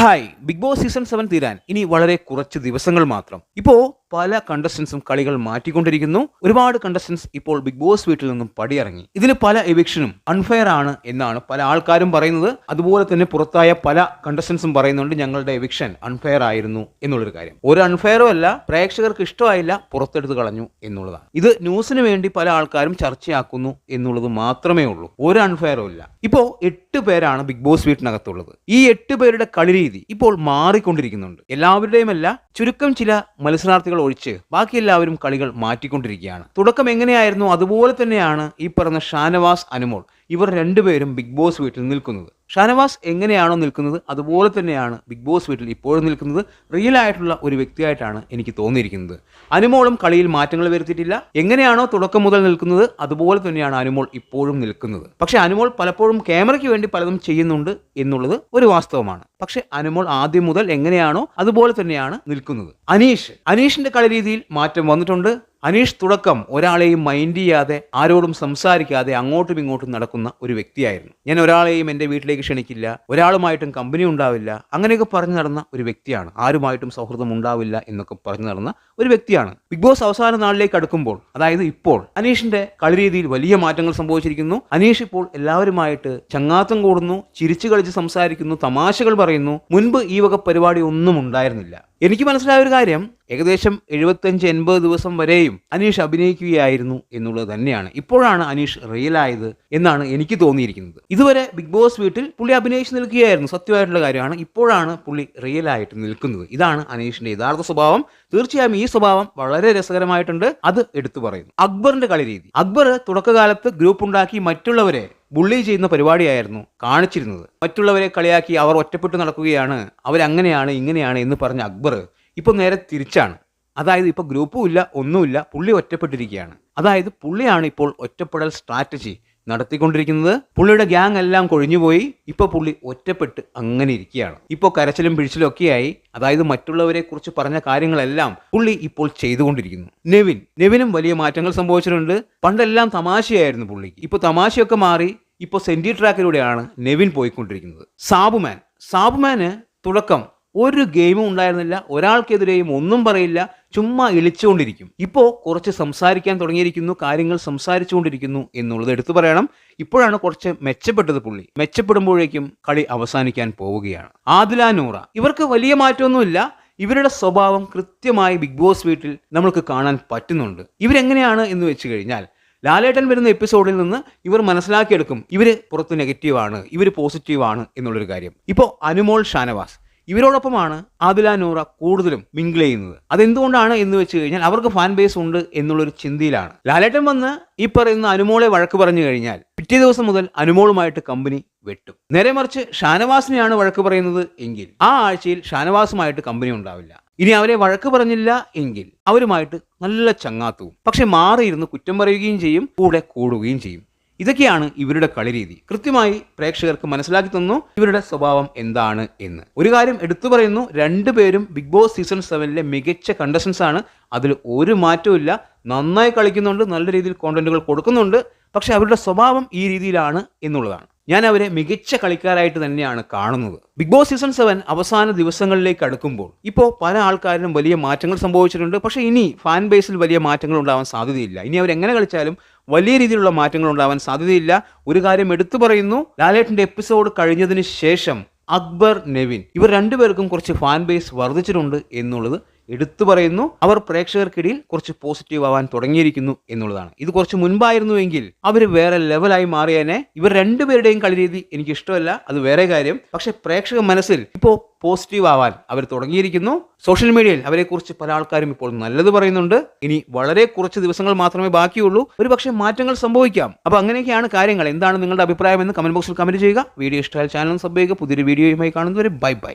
Hi Bigg Boss season seven തീരാൻ ഇനി വളരെ കുറച്ച് ദിവസങ്ങൾ മാത്രം. ഇപ്പോ പല കണ്ടസ്റ്റൻസും കളികൾ മാറ്റിക്കൊണ്ടിരിക്കുന്നു. ഒരുപാട് കണ്ടസ്റ്റൻസ് ഇപ്പോൾ ബിഗ് ബോസ് വീട്ടിൽ നിന്നും പടിയിറങ്ങി. ഇതിന് പല എവിക്ഷനും അൺഫെയർ ആണ് എന്നാണ് പല ആൾക്കാരും പറയുന്നത്. അതുപോലെ തന്നെ പുറത്തായ പല കണ്ടസ്റ്റൻസും പറയുന്നുണ്ട് ഞങ്ങളുടെ എവിക്ഷൻ അൺഫെയർ ആയിരുന്നു എന്നുള്ളൊരു കാര്യം. ഒരു അൺഫെയറും അല്ല പ്രേക്ഷകർക്ക് ഇഷ്ടമായില്ല പുറത്തെടുത്ത് കളഞ്ഞു എന്നുള്ളതാണ്. ഇത് ന്യൂസിന് വേണ്ടി പല ആൾക്കാരും ചർച്ചയാക്കുന്നു എന്നുള്ളത് മാത്രമേ ഉള്ളൂ. ഒരു അൺഫെയറും ഇല്ല. ഇപ്പോ എട്ട് പേരാണ് ബിഗ് ബോസ് വീട്ടിനകത്തുള്ളത്. ഈ എട്ട് പേരുടെ കളി രീതി ഇപ്പോൾ മാറിക്കൊണ്ടിരിക്കുന്നുണ്ട്. എല്ലാവരുടെയും അല്ല ചുരുക്കം ചില മത്സരാർത്ഥികൾ ഒഴിച്ച് ബാക്കി എല്ലാവരും കളികൾ മാറ്റിക്കൊണ്ടിരിക്കുകയാണ്. തുടക്കം എങ്ങനെയായിരുന്നു? അതുപോലെ തന്നെയാണ് ഈ പറഞ്ഞ ഷാനവാസ് അനുമോൾ. ഇവർ രണ്ടുപേരും ബിഗ് ബോസ് വീട്ടിൽ നിൽക്കുന്നത്. ഷാനവാസ് എങ്ങനെയാണോ നിൽക്കുന്നത് അതുപോലെ തന്നെയാണ് ബിഗ് ബോസ് വീട്ടിൽ ഇപ്പോഴും നിൽക്കുന്നത് റിയൽ ആയിട്ടുള്ള ഒരു വ്യക്തിയായിട്ടാണ് എനിക്ക് തോന്നിയിരിക്കുന്നത്. അനുമോളും കളിയിൽ മാറ്റങ്ങൾ വരുത്തിയിട്ടില്ല. എങ്ങനെയാണോ തുടക്കം മുതൽ നിൽക്കുന്നത് അതുപോലെ തന്നെയാണ് അനുമോൾ ഇപ്പോഴും നിൽക്കുന്നത്. പക്ഷെ അനുമോൾ പലപ്പോഴും ക്യാമറയ്ക്ക് വേണ്ടി പലതും ചെയ്യുന്നുണ്ട് എന്നുള്ളത് ഒരു വാസ്തവമാണ്. പക്ഷെ അനുമോൾ ആദ്യം മുതൽ എങ്ങനെയാണോ അതുപോലെ തന്നെയാണ് നിൽക്കുന്നത്. അനീഷ്. അനീഷിന്റെ കളി രീതിയിൽ മാറ്റം വന്നിട്ടുണ്ട്. അനീഷ് തുടക്കം ഒരാളെയും മൈൻഡ് ചെയ്യാതെ ആരോടും സംസാരിക്കാതെ അങ്ങോട്ടും ഇങ്ങോട്ടും നടക്കുന്ന ഒരു വ്യക്തിയായിരുന്നു. ഞാൻ ഒരാളെയും എന്റെ വീട്ടിലേക്ക് ക്ഷണിക്കില്ല ഒരാളുമായിട്ടും കമ്പനി ഉണ്ടാവില്ല അങ്ങനെയൊക്കെ പറഞ്ഞു നടന്ന ഒരു വ്യക്തിയാണ്. ആരുമായിട്ടും സൗഹൃദം ഉണ്ടാവില്ല എന്നൊക്കെ പറഞ്ഞു നടന്ന ഒരു വ്യക്തിയാണ്. ബിഗ് ബോസ് അവസാന നാളിലേക്ക് അടുക്കുമ്പോൾ അതായത് ഇപ്പോൾ അനീഷിന്റെ കളിരീതിയിൽ വലിയ മാറ്റങ്ങൾ സംഭവിച്ചിരിക്കുന്നു. അനീഷ് ഇപ്പോൾ എല്ലാവരുമായിട്ട് ചങ്ങാത്തം കൂടുന്നു ചിരിച്ചു കളിച്ച് സംസാരിക്കുന്നു തമാശകൾ പറയുന്നു. മുൻപ് ഈ വക പരിപാടി ഒന്നും ഉണ്ടായിരുന്നില്ല. എനിക്ക് മനസ്സിലായ ഒരു കാര്യം. ഏകദേശം എഴുപത്തഞ്ച് എൺപത് ദിവസം വരെയും അനീഷ് അഭിനയിക്കുകയായിരുന്നു എന്നുള്ളത് തന്നെയാണ്. ഇപ്പോഴാണ് അനീഷ് റിയൽ ആയത് എന്നാണ് എനിക്ക് തോന്നിയിരിക്കുന്നത്. ഇതുവരെ ബിഗ് ബോസ് വീട്ടിൽ പുള്ളി അഭിനയിച്ച് നിൽക്കുകയായിരുന്നു. സത്യമായിട്ടുള്ള കാര്യമാണ്. ഇപ്പോഴാണ് പുള്ളി റിയൽ ആയിട്ട് നിൽക്കുന്നത്. ഇതാണ് അനീഷിന്റെ യഥാർത്ഥ സ്വഭാവം. തീർച്ചയായും ഈ സ്വഭാവം വളരെ രസകരമായിട്ടുണ്ട്. അത് എടുത്തു പറയുന്നു. അക്ബറിന്റെ കളി രീതി അക്ബർ തുടക്കകാലത്ത് ഗ്രൂപ്പ് ഉണ്ടാക്കി മറ്റുള്ളവരെ ബുള്ളി ചെയ്യുന്ന പരിപാടിയായിരുന്നു കാണിച്ചിരുന്നത്. മറ്റുള്ളവരെ കളിയാക്കി അവർ ഒറ്റപ്പെട്ടു നടക്കുകയാണ്. അവരങ്ങനെയാണ് ഇങ്ങനെയാണ് എന്ന് പറഞ്ഞ അക്ബർ ഇപ്പോൾ നേരെ തിരിച്ചാണ്. അതായത് ഇപ്പോൾ ഗ്രൂപ്പും ഇല്ല ഒന്നുമില്ല പുള്ളി ഒറ്റപ്പെട്ടിരിക്കുകയാണ്. അതായത് പുള്ളിയാണ് ഇപ്പോൾ ഒറ്റപ്പെടൽ സ്ട്രാറ്റജി. നടത്തിക്കൊണ്ടിരിക്കുന്നത്. പുള്ളിയുടെ ഗ്യാങ് എല്ലാം കൊഴിഞ്ഞുപോയി. ഇപ്പോൾ പുള്ളി ഒറ്റപ്പെട്ട് അങ്ങനെ ഇരിക്കുകയാണ്. ഇപ്പോൾ കരച്ചിലും പിഴിച്ചിലും ഒക്കെയായി അതായത് മറ്റുള്ളവരെ കുറിച്ച് പറഞ്ഞ കാര്യങ്ങളെല്ലാം പുള്ളി ഇപ്പോൾ ചെയ്തുകൊണ്ടിരിക്കുന്നു. നെവിൻ. നെവിനും വലിയ മാറ്റങ്ങൾ സംഭവിച്ചിട്ടുണ്ട്. പണ്ടെല്ലാം തമാശയായിരുന്നു പുള്ളിക്ക് ഇപ്പോൾ തമാശയൊക്കെ മാറി ഇപ്പോൾ സെന്റി ട്രാക്കിലൂടെയാണ് നെവിൻ പോയിക്കൊണ്ടിരിക്കുന്നത്. സാബുമാൻ. സാബുമാന് തുടക്കം ഒരു ഗെയിമും ഉണ്ടായിരുന്നില്ല. ഒരാൾക്കെതിരെയും ഒന്നും പറയില്ല. ചുമ്മാ ഇളിച്ചുകൊണ്ടിരിക്കും ഇപ്പോൾ കുറച്ച് സംസാരിക്കാൻ തുടങ്ങിയിരിക്കുന്നു കാര്യങ്ങൾ സംസാരിച്ചുകൊണ്ടിരിക്കുന്നു എന്നുള്ളത് എടുത്തു പറയണം. ഇപ്പോഴാണ് കുറച്ച് മെച്ചപ്പെട്ടത് പുള്ളി. മെച്ചപ്പെടുമ്പോഴേക്കും കളി അവസാനിക്കാൻ പോവുകയാണ്. ആദില നൂറ. ഇവർക്ക് വലിയ മാറ്റമൊന്നുമില്ല. ഇവരുടെ സ്വഭാവം കൃത്യമായി ബിഗ് ബോസ് വീട്ടിൽ നമ്മൾക്ക് കാണാൻ പറ്റുന്നുണ്ട്. ഇവരെങ്ങനെയാണ് എന്ന് വെച്ച് കഴിഞ്ഞാൽ ലാലേട്ടൻ വരുന്ന എപ്പിസോഡിൽ നിന്ന് ഇവർ മനസ്സിലാക്കിയെടുക്കും ഇവർ പുറത്ത് നെഗറ്റീവാണ് ഇവർ പോസിറ്റീവാണ് എന്നുള്ളൊരു കാര്യം. ഇപ്പോൾ അനുമോൾ ഷാനവാസ്. ഇവരോടൊപ്പമാണ് ആദില നൂറ കൂടുതലും മിങ്കിൾ ചെയ്യുന്നത്. അതെന്തുകൊണ്ടാണ് എന്ന് വെച്ച് കഴിഞ്ഞാൽ അവർക്ക് ഫാൻ ബേസ് ഉണ്ട് എന്നുള്ളൊരു ചിന്തയിലാണ്. ലാലേട്ടൻ വന്ന് ഈ പറയുന്ന അനുമോളെ വഴക്ക് പറഞ്ഞു കഴിഞ്ഞാൽ പിറ്റേ ദിവസം മുതൽ അനുമോളുമായിട്ട് കമ്പനി വെട്ടും. നേരെ മറിച്ച് ഷാനവാസിനെയാണ് വഴക്ക് പറയുന്നത് എങ്കിൽ ആ ആഴ്ചയിൽ ഷാനവാസുമായിട്ട് കമ്പനി ഉണ്ടാവില്ല. ഇനി അവരെ വഴക്ക് പറഞ്ഞില്ല എങ്കിൽ അവരുമായിട്ട് നല്ല ചങ്ങാത്തവും പക്ഷെ മാറിയിരുന്ന് കുറ്റം പറയുകയും ചെയ്യും കൂടെ കൂടുകയും ചെയ്യും. ഇതൊക്കെയാണ് ഇവരുടെ കളിരീതി. കൃത്യമായി പ്രേക്ഷകർക്ക് മനസ്സിലാക്കി തന്നു ഇവരുടെ സ്വഭാവം എന്താണ് എന്ന്. ഒരു കാര്യം എടുത്തു പറയുന്നു രണ്ടുപേരും ബിഗ് ബോസ് സീസൺ സെവനിലെ മികച്ച കണ്ടസ്റ്റൻസ് ആണ്. അതിൽ ഒരു മാറ്റവും നന്നായി കളിക്കുന്നുണ്ട് നല്ല രീതിയിൽ കോണ്ടന്റുകൾ കൊടുക്കുന്നുണ്ട്. പക്ഷെ അവരുടെ സ്വഭാവം ഈ രീതിയിലാണ് എന്നുള്ളതാണ്. ഞാൻ അവരെ മികച്ച കളിക്കാരായിട്ട് തന്നെയാണ് കാണുന്നത്. ബിഗ് ബോസ് സീസൺ സെവൻ അവസാന ദിവസങ്ങളിലേക്ക് അടുക്കുമ്പോൾ ഇപ്പോൾ പല ആൾക്കാരിലും വലിയ മാറ്റങ്ങൾ സംഭവിച്ചിട്ടുണ്ട്. പക്ഷേ ഇനി ഫാൻ ബേസിൽ വലിയ മാറ്റങ്ങൾ ഉണ്ടാവാൻ സാധ്യതയില്ല. ഇനി അവരെങ്ങനെ കളിച്ചാലും വലിയ രീതിയിലുള്ള മാറ്റങ്ങൾ ഉണ്ടാവാൻ സാധ്യതയില്ല. ഒരു കാര്യം എടുത്തു പറയുന്നു. ലാലേട്ടന്റെ എപ്പിസോഡ് കഴിഞ്ഞതിന് ശേഷം അക്ബർ നെവിൻ ഇവർ രണ്ടുപേർക്കും കുറച്ച് ഫാൻ ബേസ് വർദ്ധിച്ചിട്ടുണ്ട് എന്നുള്ളത് എടുത്തു പറയുന്നു. അവർ പ്രേക്ഷകർക്കിടയിൽ കുറച്ച് പോസിറ്റീവ് ആവാൻ തുടങ്ങിയിരിക്കുന്നു എന്നുള്ളതാണ്. ഇത് കുറച്ച് മുൻപായിരുന്നുവെങ്കിൽ അവർ വേറെ ലെവലായി മാറിയേനെ. ഇവർ രണ്ടുപേരുടെയും കളിരീതി എനിക്ക് ഇഷ്ടമല്ല. അത് വേറെ കാര്യം. പക്ഷെ പ്രേക്ഷക മനസ്സിൽ ഇപ്പോൾ പോസിറ്റീവ് ആവാൻ അവർ തുടങ്ങിയിരിക്കുന്നു. സോഷ്യൽ മീഡിയയിൽ അവരെക്കുറിച്ച് പല ആൾക്കാരും ഇപ്പോൾ നല്ലത് പറയുന്നുണ്ട്. ഇനി വളരെ കുറച്ച് ദിവസങ്ങൾ മാത്രമേ ബാക്കിയുള്ളൂ. ഒരു പക്ഷേ മാറ്റങ്ങൾ സംഭവിക്കാം. അപ്പോൾ അങ്ങനെയൊക്കെയാണ് കാര്യങ്ങൾ. എന്താണ് നിങ്ങളുടെ അഭിപ്രായം എന്ന് കമന്റ് ബോക്സിൽ കമന്റ് ചെയ്യുക. വീഡിയോ ഇഷ്ടമായ ചാനൽ സബ് ചെയ്യുക. പുതിയൊരു വീഡിയോയുമായി കാണുന്നവരെ ബൈ ബൈ